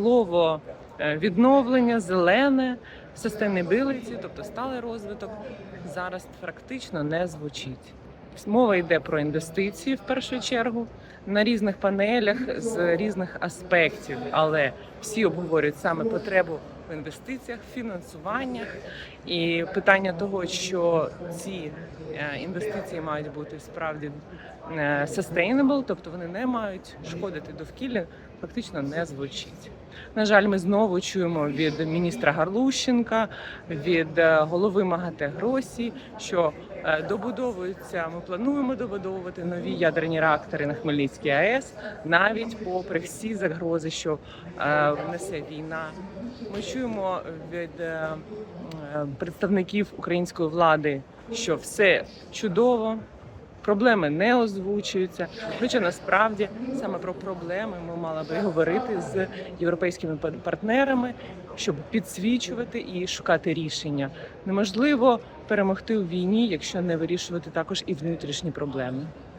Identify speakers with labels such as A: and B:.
A: слово е, відновлення, зелене, sustainability, тобто сталий розвиток, зараз практично не звучить. Мова йде про інвестиції в першу чергу на різних панелях з різних аспектів, але всі обговорюють саме потребу в інвестиціях, фінансуваннях і питання того, що ці е, інвестиції мають бути справді е, sustainable, тобто вони не мають шкодити довкіллю, фактично не звучить. На жаль, ми знову чуємо від міністра Гарлущенка, від е, голови МАГАТЕ Гросі, що добудовуються. Ми плануємо добудовувати нові ядерні реактори на Хмельницькій АЕС, навіть попри всі загрози, що е, несе війна. Ми чуємо від е, е, представників української влади, що все чудово. Проблеми не озвучуються. Хоча насправді саме про проблеми ми мали би говорити з європейськими пар- партнерами, щоб підсвічувати і шукати рішення. Неможливо перемогти у війні, якщо не вирішувати також і внутрішні проблеми.